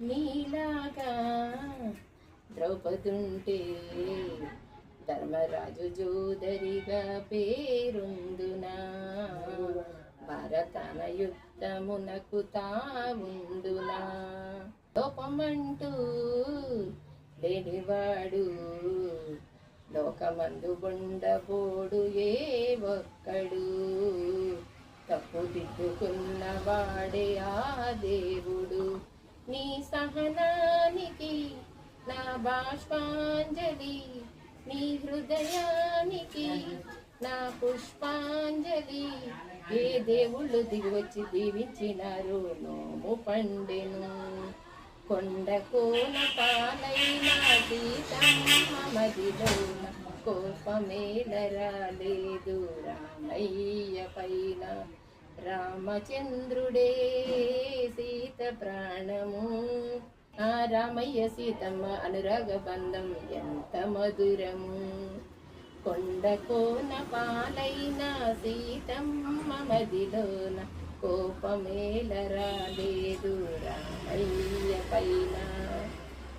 నీలాగా ద్రౌపదుంటే ధర్మరాజు జోదరిగా పేరుందునా? భరతన యుద్ధమునకు తావుందునా? లోపమంటూ లేనివాడు లోకమందు బొండబోడు ఏ ఒక్కడు? తప్పు దిద్దుకున్న వాడే ఆ దేవుడు. నీ సహనానికి నా బాష్పాంజలి నీ హృదయానికి నా పుష్పాంజలి. ఏ దేవుళ్ళు దిగివచ్చి దీవించినారు నోము పండెను. కొండ కోన పాలైన సీతమ్మ కోపమేలరాలేదు రామయ్య పైన రామచంద్రుడే. ప్రాణము. ఆ రామయ్య సీతమ్మ అనురాగ బంధం ఎంత మధురము. కొండ కోన పాలైన సీతమ్మ మదిలోన కోపమేల రాలేదు రామయ్య పైన.